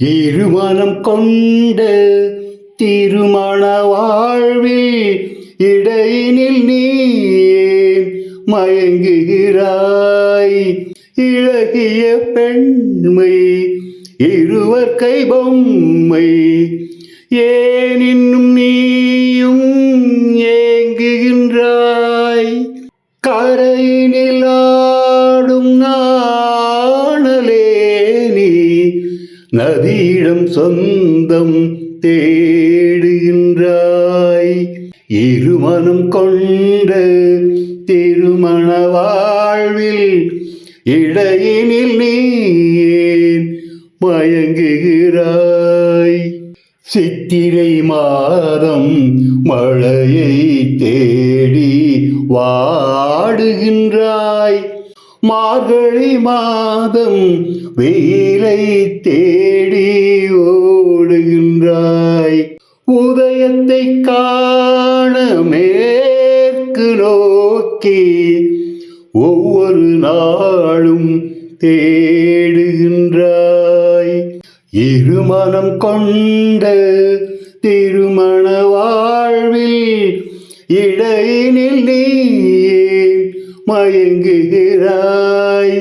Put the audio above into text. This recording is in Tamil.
இருமணம் கொண்ட திருமண வாழ்வில் இடையினில் நீ மயங்குகிறாய். இழகிய பெண்மை இருவர் கை பொம்மை ஏன் இன்னும் நீயும் ஏங்குகின்றாய். கரையினிலா நதியிடம் சொந்தம் தேடுகின்றாய். இருமனம் கொண்ட திருமண வாழ்வில் இடையினில் நீயேன் மயங்குகிறாய். சித்திரை மாதம் மழையை தேடி வாடுகின்றாய். மார்கழி மாதம் வெயிலை தேடி ஓடுகின்றாய். உதயத்தை காண மேற்கு நோக்கி ஒவ்வொரு நாளும் தேடுகின்றாய். இருமணம் கொண்ட திருமண வாழ்வில் இடையினில் நீ மயங்குகிறாய்.